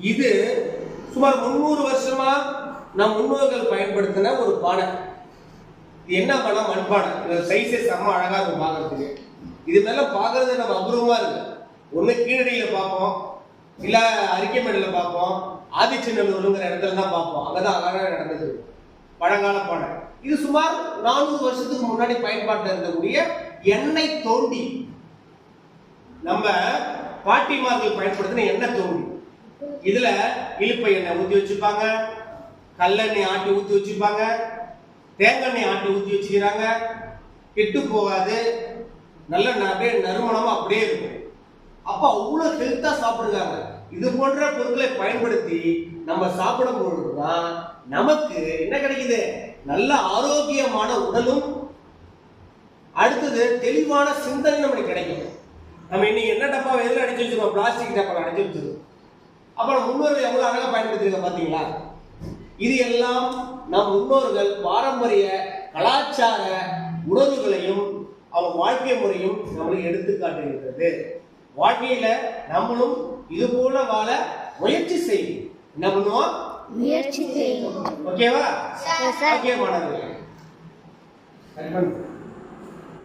இது சுமார் முந்நூறு வருஷமா நம் முன்னோர்கள் பயன்படுத்தின ஒரு பானை. இது என்ன பானை? மண்பானை. இதோட சைஸே செம்ம அழகா இருக்கும் பார்க்கறதுக்கு. இது மேல பார்க்கறது நம்ம அபூர்வமா இருக்கு. ஒண்ணு கீழடியில பார்ப்போம். இல்ல அரிக்கைமேடுல பார்ப்போம். ஆதிச்சநல்லூருங்கிற இடத்துல தான் பார்ப்போம். அங்கதான் அழகாக நடந்தது. பழங்கால பானை. இது சுமார் நானூறு வருஷத்துக்கு முன்னாடி பயன்பாட்டில் இருக்கக்கூடிய எண்ணெய் தோண்டி. நம்ம பாட்டிமார்கள் பயன்படுத்தின எண்ணெய் தோண்டி. இதுல இழுப்பை எண்ணெய் ஊத்தி வச்சிருப்பாங்க கல்லெண்ணெய் ஆட்டி ஊத்தி வச்சிருப்பாங்க தேங்காய் ஆட்டி ஊத்தி வச்சுக்கிறாங்க. கெட்டு போகாது. நல்ல அப்படியே நறுமணமா அப்படியே இருக்கும். அப்ப அவ்வளவு ஹெல்த்தா சாப்பிடுறாங்க. இது போன்ற பொருட்களை பயன்படுத்தி நம்ம சாப்பிடும் பொழுதுதான் நமக்கு என்ன கிடைக்குது? நல்ல ஆரோக்கியமான உடலும் அடுத்தது தெளிவான சிந்தனை நமக்கு கிடைக்கும் நம்ம இன்னைக்கு என்ன டப்பா எதில் அடிச்சு வச்சிருக்கோம்? பிளாஸ்டிக் டப்பா அடிச்சு வச்சிருக்கோம். அப்புறம் முன்னோர்கள் எவ்வளவு அழகா பயன்படுத்திருக்க பாத்தீங்களா? இது எல்லாம் நம் முன்னோர்கள் பாரம்பரிய கலாச்சார உணர்வுகளையும் அவங்க வாழ்க்கை முறையும் நம்மளுக்கு எடுத்து காட்டுகின்றது. வாழ்க்கையில நம்மளும் இது போல வாழ முயற்சி செய்யும் என்ன பண்ணுவோம்? முயற்சி செய்யும் ஓகேவா. ஓகே மாணவர்களே.